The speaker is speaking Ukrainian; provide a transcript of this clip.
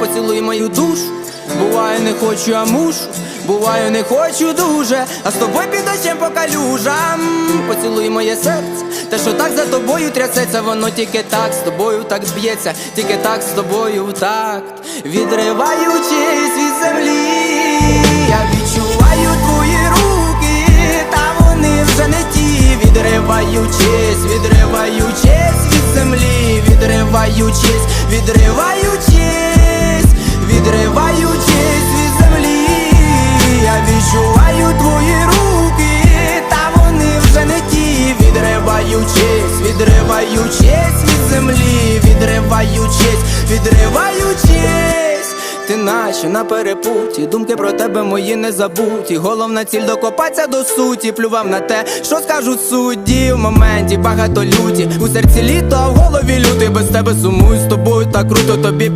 поцілуй мою душу. Буває, не хочу, а мушу. Буваю, не хочу дуже, а з тобою під дощем по калюжам. Поцілуй моє серце, те, що так за тобою трясеться, воно тільки так з тобою так б'ється, тільки так з тобою в такт, відриваючись від землі, я відчуваю твої руки, та вони вже не ті, відриваючись, відриваючись від землі, відриваючись, відриваючись, відриваючись, відриваючись від землі, відриваючись, відриваючись. Ти наче на перепуті, думки про тебе мої не забуті. Головна ціль докопатися до суті, плював на те, що скажуть судді в моменті багато люті. У серці літо, а в голові лютий без тебе сумую з тобою так круто тобі.